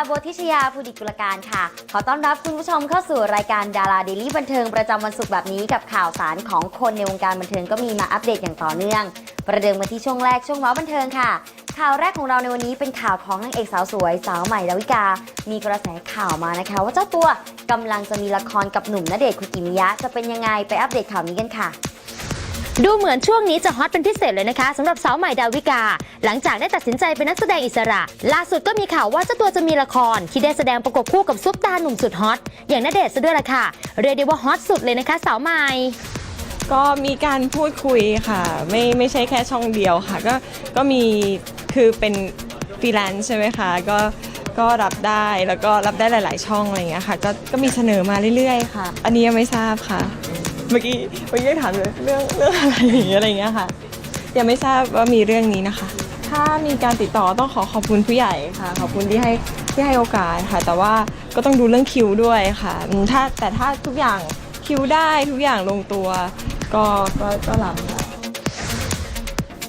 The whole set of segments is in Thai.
วัสดีค่ะโบทิชยาภูดิกุลการค่ะ ขอต้อนรับคุณผู้ชมเข้าสู่รายการดาราเดลี่บันเทิงประจำวันศุกร์แบบนี้กับข่าวสารของคนในวงการบันเทิงก็มีมาอัปเดตอย่างต่อเนื่อง ประเดิมมาที่ช่วงแรกช่วงเมาส์บันเทิงค่ะ ข่าวแรกของเราในวันนี้เป็นข่าวของนางเอกสาวสวย สาวใหม่ดาวิกา มีกระแสข่าวมานะคะ ว่าเจ้าตัวกำลังจะมีละครกับหนุ่มณเดชน์คุกิมิยะจะเป็นยังไงไปอัปเดตข่าวนี้กันค่ะ ดูเหมือนช่วงนี้จะฮอตเป็นพิเศษเลยนะคะสำหรับสาวใหม่ดาวิกา หลังจากได้ตัดสินใจเป็นนักแสดงอิสระ ล่าสุดก็มีข่าวว่าเจ้าตัวจะมีละคร ที่ได้แสดงประกบคู่กับซุปตาหนุ่มสุดฮอตอย่างณเดชน์ซะด้วยล่ะค่ะ เรียกได้ว่าฮอตสุดเลยนะคะ สาวใหม่ ก็มีการพูดคุยค่ะ ไม่ไม่ใช่แค่ช่องเดียวค่ะ ก็ก็มีคือเป็นฟรีแลนซ์ใช่ไหมคะก็ก็รับได้แล้วก็รับได้หลาย ๆ ช่องอะไรอย่างเงี้ยค่ะ ก็ก็มีเสนอมาเรื่อย ๆ ค่ะ อันนี้ยังไม่ทราบค่ะ เมื่อกี้เมื่อกี้ถามเลยเรื่องเรื่องอะไรอย่างเงี้ยอะไรเงี้ยค่ะ ยังไม่ทราบว่ามีเรื่องนี้นะคะ ถ้ามีการติดต่อต้องขอขอบคุณผู้ใหญ่ค่ะ ขอบคุณที่ให้ที่ให้โอกาสค่ะ แต่ว่าก็ต้องดูเรื่องคิวด้วยค่ะอืมถ้าแต่ถ้าทุกอย่างคิวได้ทุกอย่างลงตัว ก็ก็ก็รับค่ะ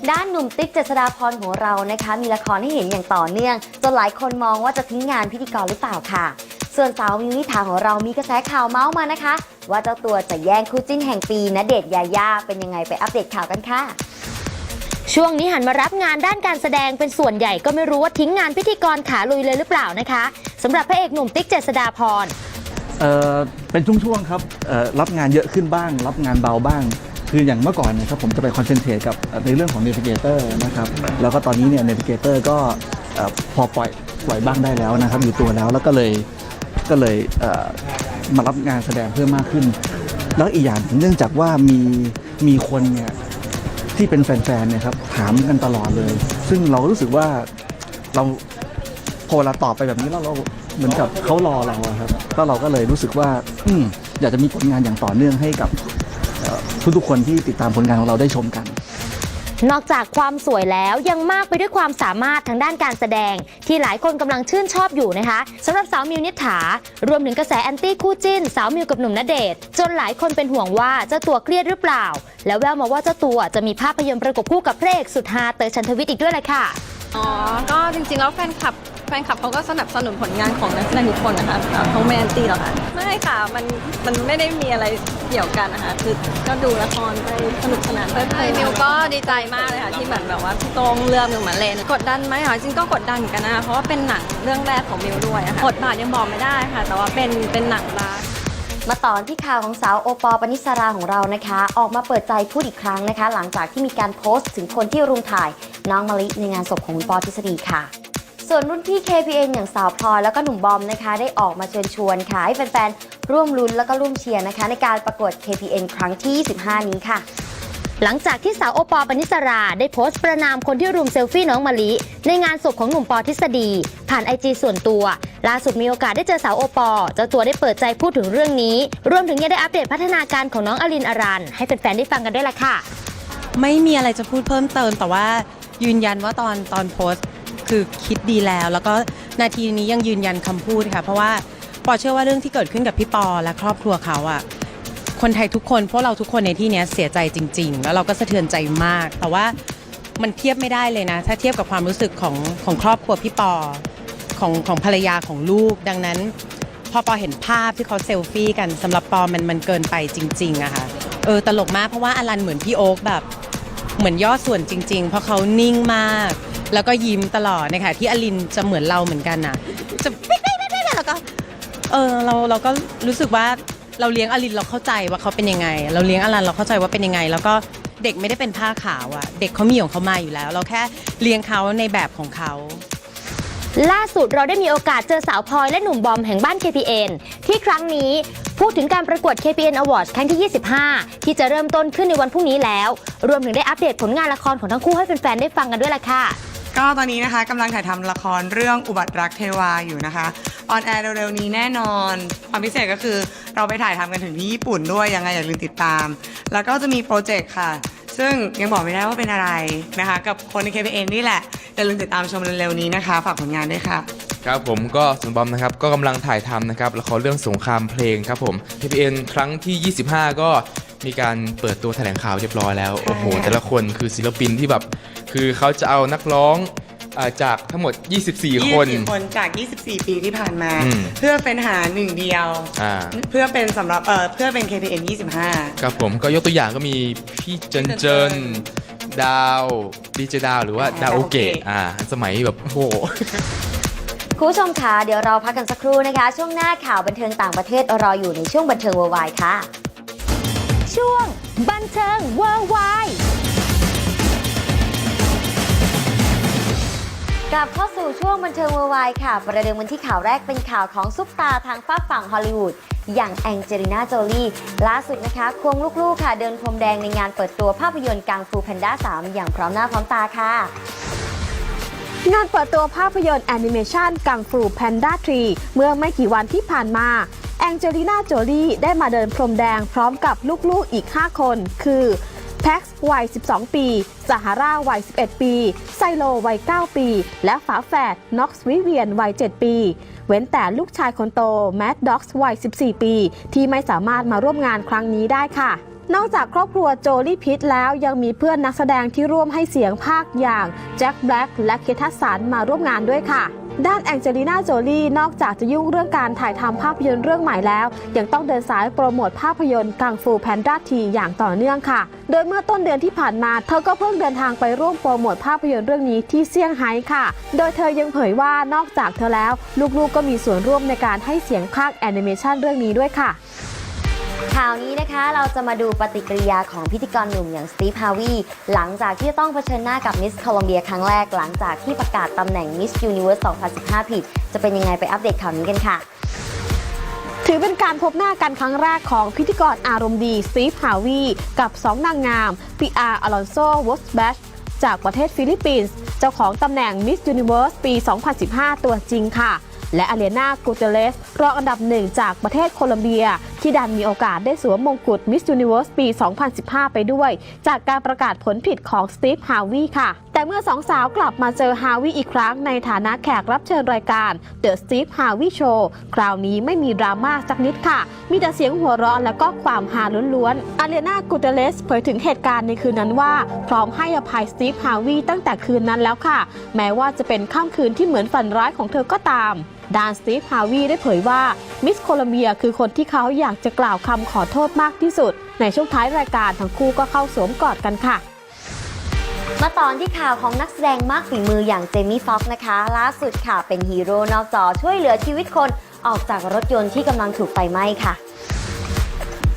ด้านหนุ่มติ๊กเจษฎาพรของเรานะคะ มีละครให้เห็นอย่างต่อเนื่อง จนหลายคนมองว่าจะทิ้งงานพิธีกรหรือเปล่าค่ะ ส่วนสาวมิวนิถาของเรามีกระแสข่าวเมาส์มานะคะ ว่าเจ้าตัวจะแย่งคู่จิ้นแห่งปีณเดชน์ยายาเป็นยังไงไปอัปเดตข่าวกันค่ะช่วงนี้หันมารับงานด้านการแสดงเป็นส่วนใหญ่ก็ไม่รู้ว่าทิ้งงานพิธีกรขาลุยเลยหรือเปล่านะคะสำหรับพระเอกหนุ่มติ๊กเจษฎาพรเอ่อเป็นช่วงๆครับเอ่อรับงานเยอะขึ้นบ้าง รับงานเบาบ้าง คืออย่างเมื่อก่อนเนะครับผมจะไปคอนเซนเทรตกับเอ่อในเรื่องของ Navigator นะครับแล้วก็ตอนนี้เนี่ย Navigator ก็เอ่อพอปล่อยปล่อยบ้างได้แล้วนะครับอยู่ตัวแล้วแล้วก็เลยก็เลยเอ่อ มารับงานแสดงเพิ่มมากขึ้น แล้วอีกอย่างเนื่องจากว่ามีมีคนเนี่ยที่เป็นแฟนๆเนี่ยครับถามกันตลอดเลย ซึ่งเรารู้สึกว่าเราพอเวลาตอบไปแบบนี้แล้วเราเหมือนกับเขารอเราอะครับก็เราก็เลยรู้สึกว่าอืมอยากจะมีผลงานอย่างต่อเนื่องให้กับทุกๆคนที่ติดตามผลงานของเราได้ชมกัน นอกจากความสวยแล้วยังมากไปด้วยความสามารถทางด้านการแสดง ที่หลายคนกำลังชื่นชอบอยู่นะคะสำหรับสาวมิวนิษฐารวมถึงกระแสแอนตี้คู่จิ้น สาวมิวกับหนุ่มณเดชน์จนหลายคนเป็นห่วงว่าเจ้าตัวเครียดหรือเปล่า แล้วแววมาว่าเจ้าตัวจะมีภาพยนตร์ประกบคู่กับพระเอกสุดฮาเตอร์ชันทวิทย์อีกด้วยแหละค่ะอ๋อก็จริงๆแล้วแฟนคลับ ฟนคลับเขาก็สนับสนุนผลงานของนักแสดงทุกคนนะคะเขาไม่แอนตี้หรอกค่ะไม่ค่ะมันมันไม่ได้มีอะไรเกี่ยวกันนะคะคือก็ดูละครไปสนุกสนานเพลิดเพลินมิวก็ดีใจมากเลยค่ะที่เหมือนแบบว่าพี่โต้งเลือกมิวมาเล่นกดดันไหมคะจริงๆก็กดดันเหมือนกันนะคะเพราะว่าเป็นหนังเรื่องแรกของมิวด้วยอะค่ะบทบาทยังบอกไม่ได้ค่ะ แต่ว่าเป็นเป็นหนังรักมาต่อที่ข่าวของสาวโอปอล์ปนิสราของเรานะคะ ออกมาเปิดใจพูดอีกครั้งนะคะ หลังจากที่มีการโพสต์ถึงคนที่รุมถ่ายน้องมะลิในงานศพของคุณปอทฤษฎีค่ะ ส่วนรุ่นพี่ KPN อย่างสาวพลอยแล้วก็หนุ่มบอมนะคะ ได้ออกมาเชิญชวนค่ะให้แฟนๆ ร่วมลุ้นแล้วก็ร่วมเชียร์นะคะ ในการประกวด KPN ครั้งที่ 25 นี้ค่ะ หลังจากที่สาวโอปอล์ปนิสราได้โพสต์ประนามคนที่รุมเซลฟี่น้องมะลิ ในงานศพของหนุ่มปอทฤษฎี ผ่านไอจีส่วนตัวล่าสุดมีโอกาสได้เจอสาวโอปอลเจ้าตัวได้เปิดใจพูดถึงเรื่องนี้ รวมถึงยังได้อัปเดตพัฒนาการของน้องอลินอรันให้แฟนๆได้ฟังกันด้วยล่ะค่ะ ไม่มีอะไรจะพูดเพิ่มเติมแต่ว่ายืนยันว่าตอนตอนโพสต์ คือคิดดีแล้ว แล้วก็นาทีนี้ยังยืนยันคำพูดค่ะ เพราะว่าปอเชื่อว่าเรื่องที่เกิดขึ้นกับพี่ปอและครอบครัวเขาอะคนไทยทุกคนพวกเราทุกคนในที่เนี้ยเสียใจจริง ๆ แล้วเราก็สะเทือนใจมาก แต่ว่ามันเทียบไม่ได้เลยนะ ถ้าเทียบกับความรู้สึกของของครอบครัวพี่ปอของของภรรยาของลูก ดังนั้น พอปอเห็นภาพที่เขาเซลฟี่กันสำหรับปอมันมันเกินไปจริงๆอะค่ะเออตลกมากเพราะว่าอลันเหมือนพี่โอ๊คแบบ เหมือนย่อส่วนจริง ๆ เพราะเขานิ่งมาก แล้วก็ยิ้มตลอดนะคะที่อลินจะเหมือนเราเหมือนกันน่ะจะไม่ไม่ไม่ไม่แล้วก็เออเราเราก็รู้สึกว่าเราเลี้ยงอลินเราเข้าใจว่าเขาเป็นยังไง เราเลี้ยงอลันเราเข้าใจว่าเป็นยังไง แล้วก็เด็กไม่ได้เป็นผ้าขาวอะเด็กเขามีของเขามาอยู่แล้ว เราแค่เลี้ยงเขาในแบบของเขาล่าสุดเราได้มีโอกาสเจอสาวพลอยและหนุ่มบอมแห่งบ้าน KPN ที่ครั้งนี้พูดถึงการประกวด KPN Awards ครั้งที่ 25 ที่จะเริ่มต้นขึ้นในวันพรุ่งนี้แล้ว รวมถึงได้อัปเดตผลงานละครของทั้งคู่ให้แฟนๆได้ฟังกันด้วยล่ะค่ะ ก็ตอนนี้นะคะกำลังถ่ายทำละครเรื่องอุบัติรักเทวาอยู่นะคะออนแอร์เร็วๆนี้แน่นอนความพิเศษก็คือเราไปถ่ายทำกันถึงที่ญี่ปุ่นด้วยยังไงอย่าลืมติดตาม แล้วก็จะมีโปรเจกต์ค่ะ ซึ่งยังบอกไม่ได้ว่าเป็นอะไรนะคะ กับคนใน KPN นี่แหละอย่าลืมติดตามชมเร็วๆนี้นะคะ ฝากผลงานด้วยค่ะ ครับผมก็ส่วนบอมนะครับก็กำลังถ่ายทำนะครับละครเรื่องสงครามเพลงครับผม TPN ครั้งที่ 25 ก็มีการเปิดตัวแถลงข่าวเรียบร้อยแล้ว โอ้โห แต่ละคนคือศิลปินที่แบบ คือเขาจะเอานักร้องอ่าจากทั้งหมด 24 คน24คนจาก 24 ปีที่ผ่านมา อืมเพื่อเป็นหาหนึ่งเดียว อ่า เพื่อเป็นสำหรับเอ่อเพื่อเป็น KPN 25 ครับผมก็ยกตัวอย่างก็มีพี่เจนเจินดาวดีเจดาวหรือว่าดาวโอเกะดาวโอเกะอ่าสมัยแบบโอ้โห คุณผู้ชมคะเดี๋ยวเราพักกันสักครู่นะคะ ช่วงหน้าข่าวบันเทิงต่างประเทศรออยู่ในช่วงบันเทิงวายค่ะ ช่วงบันเทิงเวอร์ไว กลับเข้าสู่ช่วงบันเทิงวายค่ะ ประเดิมวันที่ข่าวแรกเป็นข่าวของซุปตาทางฝากฝั่งฮอลลีวูดอย่างแองเจลิน่าโจลีล่าสุดนะคะควงลูกๆค่ะ เดินพรมแดงในงานเปิดตัวภาพยนตร์กังฟูแพนด้า 3 อย่างพร้อมหน้าพร้อมตาค่ะ งานเปิดตัวภาพยนตร์แอนิเมชันกังฟูแพนด้า 3 เมื่อไม่กี่วันที่ผ่านมาแองเจลิน่าโจลีได้มาเดินพรมแดงพร้อมกับลูกๆอีก 5 คน คือ แพ็กซ์วัย 12 ปีซาฮาร่าวัย 11 ปี ไซโลวัย 9 ปี และฝาแฝดน็อกซ์วิเวียนวัย 7 ปี เว้นแต่ลูกชายคนโตแมดด็อกซ์วัย 14 ปี ที่ไม่สามารถมาร่วมงานครั้งนี้ได้ค่ะนอกจากครอบครัวโจลี่พิทแล้วยังมีเพื่อนนักแสดงที่ร่วมให้เสียงภาคอย่างแจ็คแบล็กและเคทัสสันมาร่วมงานด้วยค่ะ ด้านแองเจลิน่าโจลี่นอกจากจะยุ่งเรื่องการถ่ายทำภาพยนตร์เรื่องใหม่แล้ว ยังต้องเดินสายโปรโมทภาพยนตร์กังฟูแพนด้าทีอย่างต่อเนื่องค่ะ โดยเมื่อต้นเดือนที่ผ่านมา เธอก็เพิ่งเดินทางไปร่วมโปรโมทภาพยนตร์เรื่องนี้ที่เซี่ยงไฮ้ค่ะ โดยเธอยังเผยว่านอกจากเธอแล้ว ลูกๆก็มีส่วนร่วมในการให้เสียงภาคแอนิเมชันเรื่องนี้ด้วยค่ะ ข่าวนี้นะคะเราจะมาดูปฏิกิริยาของพิธีกรหนุ่มอย่างสตีฟฮาวีหลังจากที่ต้องเผชิญหน้ากับมิสโคลอมเบียครั้งแรกหลังจากที่ประกาศตำแหน่งมิสยูนิเวอร์ส 2015 ผิด จะเป็นยังไงไปอัปเดตข่าวนี้กันค่ะ ถือเป็นการพบหน้ากันครั้งแรกของพิธีกรอารมณ์ดีสตีฟฮาวีกับ2นางงามปีอาร์อลอนโซวอสแบชจากประเทศฟิลิปปินส์เจ้าของตำแหน่งมิส s u นิเว r ร์สปี 2015 ตัวจริงค่ะ และอเลนากูเตเลสรองอันดับหนึ่งจากประเทศโคลอมเบีย ที่ดันมีโอกาสได้สวมมงกุฎมิส s u นิเว r ร์สปี 2015 ไปด้วย จากการประกาศผลผิดของสตีฟฮาวีค่ะ แต่เมื่อสองสาวกลับมาเจอฮาวีอีกครั้งในฐานะแขกรับเชิญรายการ The Steve Harvey Show คราวนี้ไม่มีดราม่าสักนิดค่ะ มีแต่เสียงหัวเราะและก็ความฮาล้วนๆอาเลียนากูเตเลสเผยถึงเหตุการณ์ในคืนนั้นว่า พร้อมให้อภัยสตีฟฮาวีตั้งแต่คืนนั้นแล้วค่ะ แม้ว่าจะเป็นค่ำคืนที่เหมือนฝันร้ายของเธอก็ตาม ด้านสตีฟฮาวีได้เผยว่ามิสโคลอมเบียคือคนที่เขาอยากจะกล่าวคำขอโทษมากที่สุด ในช่วงท้ายรายการทั้งคู่ก็เข้าสวมกอดกันค่ะมาตอนที่ข่าวของนักแสดงมากฝีมืออย่างเจมี่ฟ็อกซ์นะคะ ล่าสุดค่ะเป็นฮีโร่นอกจอช่วยเหลือชีวิตคนออกจากรถยนต์ที่กำลังถูกไฟไหม้ค่ะ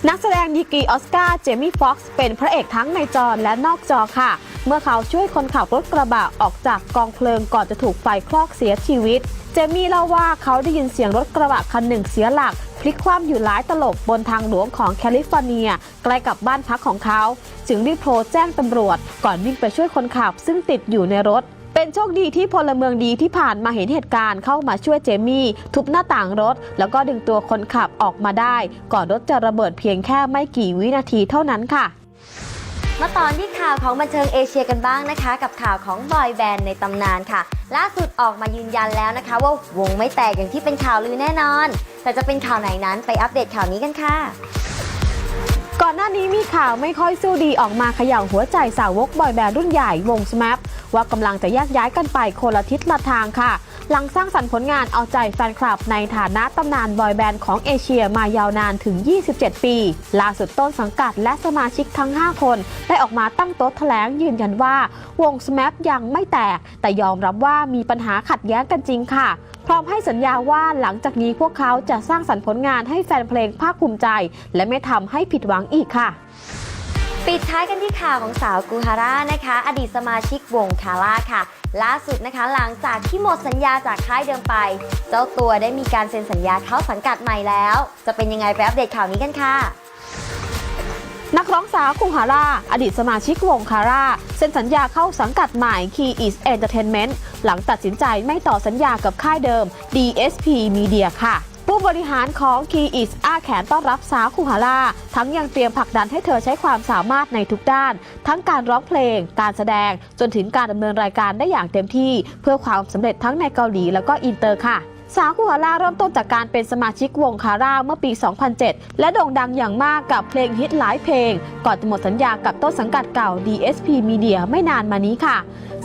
นักแสดงดีกรีออสการ์เจมี่ฟ็อกซ์เป็นพระเอกทั้งในจอและนอกจอค่ะ เมื่อเขาช่วยคนขับรถกระบะออกจากกองเพลิงก่อนจะถูกไฟคลอกเสียชีวิต เจมี่เล่าว่าเขาได้ยินเสียงรถกระบะคันหนึ่งเสียหลัก พลิกคว่ำอยู่หลายตลบบนทางหลวงของแคลิฟอร์เนีย ใกล้กับบ้านพักของเขา จึงรีบโทรแจ้งตำรวจ ก่อนวิ่งไปช่วยคนขับ ซึ่งติดอยู่ในรถเป็นโชคดีที่พลเมืองดีที่ผ่านมาเห็นเหตุการณ์เข้ามาช่วยเจมี่ ทุบหน้าต่างรถ แล้วก็ดึงตัวคนขับออกมาได้ ก่อนรถจะระเบิดเพียงแค่ไม่กี่วินาทีเท่านั้นค่ะ มาตอนที่ข่าวของบันเทิงเอเชียกันบ้างนะคะ กับข่าวของบอยแบนด์ในตำนานค่ะ ล่าสุดออกมายืนยันแล้วนะคะ ว่าวงไม่แตกอย่างที่เป็นข่าวลือแน่นอน แต่จะเป็นข่าวไหนนั้นไปอัปเดตข่าวนี้กันค่ะก่อนหน้านี้มีข่าวไม่ค่อยสู้ดีออกมาเขย่าหัวใจสาวกบอยแบนด์รุ่นใหญ่วง SMAP ว่ากำลังจะแยกย้ายกันไปคนละทิศละทางค่ะ หลังสร้างสรรค์ผลงานเอาใจแฟนคลับในฐานะตำนานบอยแบนด์ของเอเชียมายาวนานถึง 27 ปี ล่าสุดต้นสังกัดและสมาชิกทั้ง 5 คน ได้ออกมาตั้งโต๊ะแถลงยืนยันว่า วง SMAP ยังไม่แตก แต่ยอมรับว่ามีปัญหาขัดแย้งกันจริงค่ะพร้อมให้สัญญาว่าหลังจากนี้พวกเขาจะสร้างสรรค์ผลงานให้แฟนเพลงภาคภูมิใจ และไม่ทำให้ผิดหวังอีกค่ะ ปิดท้ายกันที่ข่าวของสาวกูฮาร่านะคะ อดีตสมาชิกวงคาร่าค่ะ ล่าสุดนะคะหลังจากที่หมดสัญญาจากค่ายเดิมไป เจ้าตัวได้มีการเซ็นสัญญาเข้าสังกัดใหม่แล้ว จะเป็นยังไงไปอัปเดตข่าวนี้กันค่ะ นักร้องสาวคุงฮาร่า อดีตสมาชิกวงคาร่าเซ็นสัญญาเข้าสังกัดใหม่ Key is Entertainment หลังตัดสินใจไม่ต่อสัญญากับค่ายเดิม DSP Media ค่ะ ผู้บริหารของ Key is อ้าแขนต้อนรับสาวคุฮาร่าทั้งยังเตรียมผลักดันให้เธอใช้ความสามารถในทุกด้าน ทั้งการร้องเพลง การแสดง จนถึงการดำเนินรายการได้อย่างเต็มที่ เพื่อความสำเร็จทั้งในเกาหลีแล้วก็อินเตอร์ค่ะสาวคูฮาร่าเริ่มต้นจากการเป็นสมาชิกวงคาร่าเมื่อปี 2007 และโด่งดังอย่างมากกับเพลงฮิตหลายเพลง ก่อนจะหมดสัญญากับต้นสังกัดเก่า DSP Media ไม่นานมานี้ค่ะ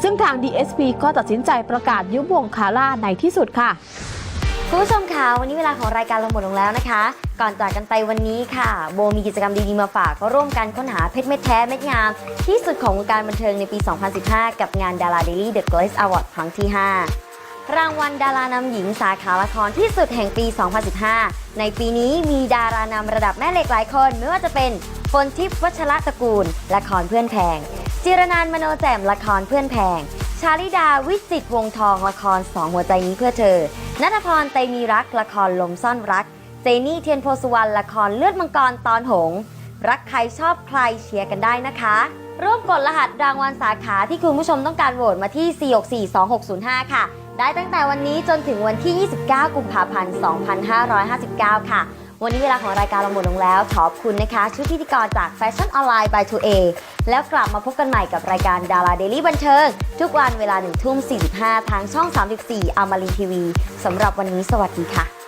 ซึ่งทาง DSP ก็ตัดสินใจประกาศยุบวงคาร่าในที่สุดค่ะ คุณผู้ชมคะวันนี้เวลาของรายการเราหมดลงแล้วนะคะ ก่อนจากกันไปวันนี้ค่ะโบมีกิจกรรมดีๆมาฝากก็ร่วมกันค้นหาเพชรเม็ดแท้เม็ดงาม ที่สุดของวงการบันเทิงในปี 2015 กับงานดาราเดลี่ The Glaze Award ครั้งที่ 5 รางวัลดารานำหญิงสาขาละครที่สุดแห่งปี 2015 ในปีนี้มีดารานำระดับแม่เหล็กหลายคน ไม่ว่าจะเป็นฝนทิพย์วัชระตระกูล ละครเพื่อนแพงจิรนันมโนแจ่มละครเพื่อนแพง ชาลิดาวิจิตวงทองละครสองหัวใจนี้เพื่อเธอนัทพรเตมีรักละครลมซ่อนรัก เจนี่เทียนโพสุวรรณละครเลือดมังกรตอนหง รักใครชอบใครเชียร์กันได้นะคะ ร่วมกดรหัสรางวัลสาขาที่คุณผู้ชมต้องการโหวตมาที่ 4642605 ค่ะ ได้ตั้งแต่วันนี้จนถึงวันที่ 29 กุมภาพันธ์ 2559 ค่ะ วันนี้เวลาของรายการเราหมดลงแล้ว ขอบคุณนะคะชุดพิธีกรจากแฟชั่นออนไลน์ by 2A แล้วกลับมาพบกันใหม่กับรายการดาราเดลี่บันเทิง ทุกวันเวลา1ทุ่ม45 ทางช่อง 34อมารินทีวีสำหรับวันนี้สวัสดีค่ะ